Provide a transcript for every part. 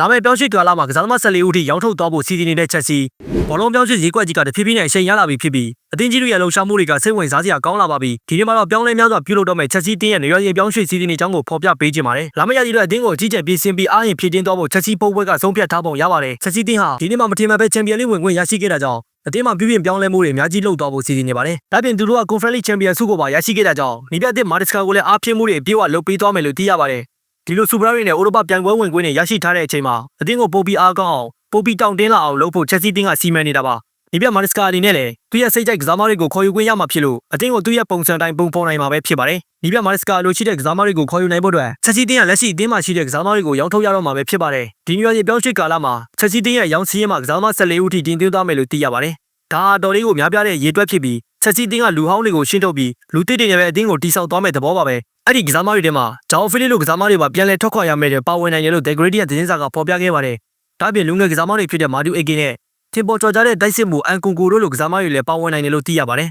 လာမယ့်ပြောင်းရွှေ့ကာလမှာကစားသမား14ဦးထိရောင်းထုတ်သွားဖို့စီစဉ်နေတဲ့ချက်စီဘောလုံးပြောင်းရွှေ့ဈေးကွက်ကြီးကတဖြည်းဖြည်းနဲ့အရှိန်ရလာပြီဖြစ်ပြီးအသင်းကြီးတို့ရဲ့လှုပ်ရှားမှုတွေကစိတ်ဝင်စားစရာကောင်းလာပါပြီဒီနေ့မှာတော့ပြောင်းလဲများစွာပြုလုပ်တော့မယ့်ချက်စီတင်းရဲ့နေရာရေးပြောင်းရွှေ့စီစဉ်နေကြောင်းကိုဖော်ပြပေးခြင်းပါတယ်လာမယ့်ရက်ဒီတော့အသင်းကိုအကြီးကျယ်ပြင်ဆင်ပြီးအားရင်ဖြည့်တင်းသွားဖို့ချက်စီပုံပွဲကဆုံးဖြတ်ထားပုံရပါတယ်ချက်စီတင်းဟာဒီနေ့မှမထင်မှပဲချန်ပီယံလိဝင်ခွင့်ရရှိခဲ့တာကြောင့်အသင်းမှာပြုပြင်ပြောင်းလဲမှုတွေအများကြီးလုပ်သွားဖို့စီစဉ်နေပါတယ်။ဒါပြင်သူတို့က Conference League Champion ဆုကိုပါရရှိခဲ့တာကြောင့်နီးပြအသင်းမာဒစ်စကာကိုလည်းအားဖြည့်မှုတွေအပြည့်အဝလုပ်ပေးသွားမယ်လို့သိရပါတယ်။ ဒီလိုစူပရာရီနဲ့အိုရိုပပြိုင်ပွဲဝင်ခွင့်တွေရရှိထားတဲ့အချိန်မှာအသင်းကိုပိုပြီးအားကောင်းအောင်ပိုပြီးတောင့်တင်းလာအောင်လုပ်ဖို့ချက်စီတင်းကစီမံနေတာပါ။နီးပြမာဒစ်စကာအနေနဲ့လည်းသူရဲ့စိတ်ကြိုက်ကစားမတွေကိုခေါ်ယူခွင့်ရမှာဖြစ်လို့အသင်းကိုသူ့ရဲ့ပုံစံတိုင်းပုံဖော်နိုင်မှာပဲဖြစ်ပါတယ်။နီးပြမာဒစ်စကာလိုရှိတဲ့ကစားမတွေကိုခေါ်ယူနိုင်ဖို့အတွက်ချက်စီတင်းကလက်ရှိအသင်းမှာရှိတဲ့ကစားမတွေကိုရောင်းထုတ်ရတော့မှာပဲဖြစ်ပါတယ်။ဒီမျိုးရေးပြောင်းရွှေ့ကာလမှာချက်စီတင်းရဲ့ရောင်းစည်းရမှာကစားမ14ဦးထိတင်သွင်းသွားမယ်လို့သိရပါတယ်။ဒါဟာတော်လေးကိုများပြားတဲ့ရေတွက်ဖြစ်ပြီး ချက်စီတင်းကလူဟောင်းတွေကိုရှင်းထုတ်ပြီးလူတစ်တွေနဲ့ပဲအတင်းကိုတိဆောက်သွားမဲ့သဘောပါပဲအဲ့ဒီကစားမတွေထဲမှာဂျောင်ဖီလီလိုကစားမတွေပါပြန်လဲထွက်ခွာရမယ်တဲ့ပါဝင်နိုင်တယ်လို့ The Gradient သတင်းစာကဖော်ပြခဲ့ပါတယ်ဒါ့အပြင်လူငယ်ကစားမတွေဖြစ်တဲ့မာဒူအေကီနဲ့ထင်ပေါ်ကျော်ကြတဲ့တိုက်စစ်မှုအန်ကွန်ကူတို့လိုကစားမတွေလည်းပါဝင်နိုင်တယ်လို့သိရပါတယ်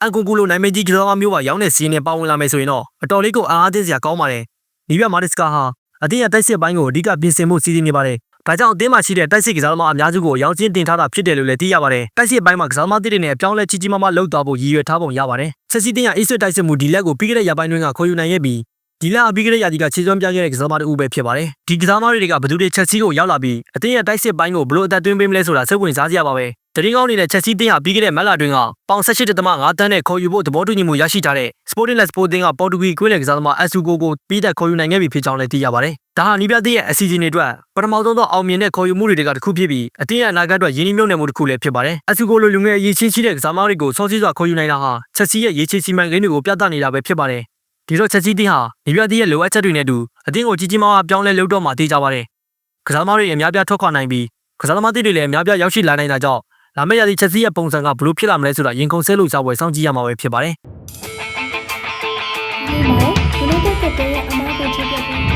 အန်ကွန်ကူလိုနိုင်မကြီးကစားမမျိုးပါရောင်းတဲ့စီးနဲ့ပါဝင်လာမယ်ဆိုရင်တော့အတော်လေးကိုအားအသင်းစရာကောင်းပါတယ်နီးပြမာဒစ်စကာဟာအတင်းရတိုက်စစ်ပိုင်းကိုအဓိကပြင်ဆင်မှုစီစဉ်နေပါတယ် ဒါကြောင့်အသင်းမှာရှိတဲ့တိုက်စစ်ကစားသမားအများစုကိုရောင်းချင်းတင်ထားတာဖြစ်တယ်လို့လည်းသိရပါတယ်။တိုက်စစ်ပိုင်းမှာကစားသမားတွေနဲ့အပြောင်းလဲကြီးကြီးမားမားလှုပ်သွားဖို့ရည်ရွယ်ထားပုံရပါတယ်။ဆက်စီတင်ရအေးဆွတ်တိုက်စစ်မှုဒီလက်ကိုပြီးခဲ့တဲ့ရပိုင်းတွင်းကခေါ်ယူနိုင်ခဲ့ပြီးဒီလက်အပြီးခဲ့တဲ့ရာသီကခြေစွမ်းပြခဲ့တဲ့ကစားသမားတူပဲဖြစ်ပါတယ်။ဒီကစားသမားတွေကဘယ်သူတွေချက်စီကိုရောက်လာပြီးအသင်းရဲ့တိုက်စစ်ပိုင်းကိုဘလို့အသက်သွင်းပေးမလဲဆိုတာစိတ်ဝင်စားစရာပါပဲ။ တရင်ကောင်းနေတဲ့ချက်စီတင်ဟာပြီးခဲ့တဲ့မက်လာတွင်ကပေါင်18.5တန်းနဲ့ခေါ်ယူဖို့သဘောတူညီမှုရရှိထားတဲ့ Sporting Let's Sporting ကပေါ်တူဂီကွင်းတဲ့ကစားသမား Asugo ကိုပြီးတဲ့ခေါ်ယူနိုင်ခဲ့ပြီဖြစ်ကြောင်းလည်းသိရပါတယ်။ဒါဟာနီးပြတဲ့ရဲ့အစီအစဉ်တွေအတွက်ပထမဆုံးသောအောင်မြင်တဲ့ခေါ်ယူမှုတွေကတစ်ခုဖြစ်ပြီးအတင်းရဲ့အနာဂတ်အတွက်ရင်းနှီးမြှုပ်နှံမှုတစ်ခုလည်းဖြစ်ပါတယ်။ Asugo လိုလူငယ်အရေးချင်းရှိတဲ့ကစားသမားတွေကိုစောစီးစွာခေါ်ယူနိုင်တာဟာချက်စီရဲ့ရေးချစီမံကိန်းတွေကိုပြသနေတာပဲဖြစ်ပါတယ်။ဒီတော့ချက်စီတင်းဟာနီးပြတဲ့ရဲ့လိုအပ်ချက်တွေနဲ့အတူအတင်းကိုကြီးကြီးမားမားပြောင်းလဲလုပ်တော့မှသိကြပါတယ်။ကစားသမားတွေအများပြားထွက်ခွာနိုင်ပြီးကစားသမားတွေလည်းအများပြားရောက်ရှိလာနိုင်တာကြောင့် လာမယ့်ရာသီချက်စီရဲ့ပုံစံကဘလို့ဖြစ်လာမလဲဆိုတာရင်ကုန်ဆဲလို့စားပွဲစောင့်ကြည့်ရမှာပဲဖြစ်ပါတယ်ဒီမှာ United ကတည်းကအမားကိုချပြပေး And Liverpool score!